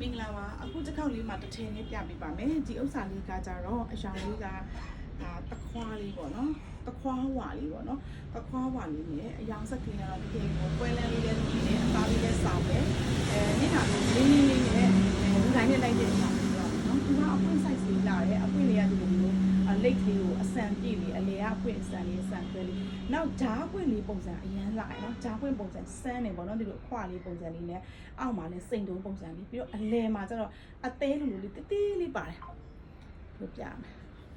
မင်္ဂလာပါအခုတစ်ခေါက်လေးမှာတစ်ထည်လေးပြပေးပါမယ်ဒီဥစ္စာလေးကကြတော့အရောင်လေးကဒါတခွားလေးပေါ့နော်တခွားဝါလေးပေါ့နော်တခွားဝါလေးနဲ့အရောင်ဆက်ကလေးကတော့တကယ်ကိုပွဲလန်းလေးလည်းပြီးတယ်အသားလေးလည်းစောင်းတယ်အဲနေ့ကလေးလေးလေးလေးနဲ့လူတိုင်းနဲ့လိုက်တဲ့အရောင်လေးပေါ့နော်ဒီကအပွင့် size လေးလာတယ်အပွင့်လေးကဒီလို မျိုးအလိတ်လေးကိုအဆန်ပြည့်လေးအလေကအပွင့်အဆန်လေးအဆန်ခွဲလေးနောက်ဓားပွင့်လေးပုံစံအရန်လာတယ်နော်ဓားပွင့်ပုံစံစမ်းနေပေါ့နော်ဒီလိုအခွာလေးပုံစံလေးနဲ့အောက်မှာလည်းစိန်တုံးပုံစံလေးပြီးတော့အလဲမှာကျတော့အသေးလိုလိုလေးတိတိလေးပါတယ်လို့ပြမယ်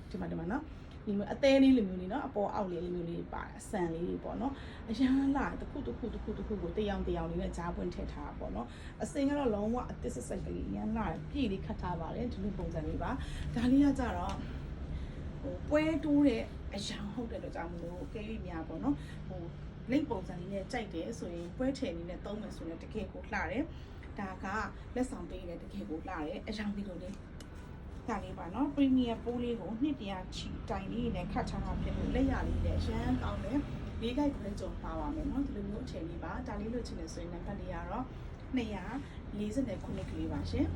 ဒီမှာဒီမှာနော်ဒီမျိုးအသေးလေးလိုမျိုးလေးနော်အပေါ်အောက်လေးလိုမျိုးလေးပါတယ်အဆန်လေးတွေပေါ့နော်အရန်လာတစ်ခုတစ်ခုတစ်ခုတစ်ခုကိုတယောင်တယောင်လေးနဲ့ဂျားပွင့်ထည့်ထားတာပေါ့နော်အစင်ကတော့လုံးဝအသစ်ဆက်ဆက်ကလေးအရန်လာတယ်ပြည့်လေးခတ်ထားပါတယ်ဒီလိုပုံစံလေးပါဒါလေးကကြတော့ ဟိုပွဲတိုးတဲ့အရာဟုတ်တဲ့အတွက်ကြောင့်မလို့ကဲလေးများပေါ့နော်ဟိုလိမ့်ပုံစံလေးနဲ့ကြိုက်တယ်ဆိုရင်ပွဲထည်လေးနဲ့သုံးမယ်ဆိုရင်တကယ်ကိုလှတယ်ဒါကလက်ဆောင်ပေးတယ်တကယ်ကိုလှတယ်အရာဒီလိုလေးဒါလေးပါနော်ပရီမီယာပိုးလေးကိုနှစ်တရာချီတိုင်လေးနဲ့ခတ်ထားတာဖြစ်လို့လက်ရလေးနဲ့ရမ်းကောင်းတယ်လေးခိုက်ခွဲကြုံပါပါမယ်နော်ဒီလိုမျိုးအထည်လေးပါဒါလေးလို့ချင်တယ်ဆိုရင်နံပါတ်လေးကတော့249ခုနှစ်ကလေးပါရှင်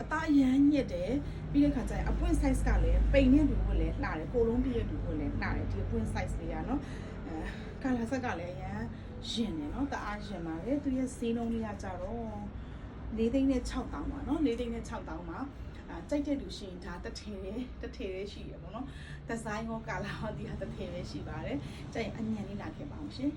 အသားရမ်းညစ်တယ် ပြီးတဲ့ခါကျရင်အပွင့် size ကလည်းပိန်နဲ့တူကိုလည်းလှတယ်ကိုလုံးပြည့်တူကိုလည်းလှတယ်ဒီအပွင့် size လေးကနော်အဲကာလာဆက်ကလည်းအရမ်းရင်တယ်နော်တအားရင်ပါတယ်သူရဲ့ဈေးနှုန်းလေးကကြတော့၄သိန်းနဲ့6တောင်းပါနော်၄သိန်းနဲ့6တောင်းပါအာကြိုက်တဲ့လူရှိရင်ဒါတစ်ထည်လေးတစ်ထည်လေးရှိရပေါ့နော်ဒီဇိုင်းရောကာလာရောဒီဟာတစ်ထည်လေးရှိပါတယ်ကြိုက်ရင်အညံလေးလာခဲ့ပါအောင်ရှင်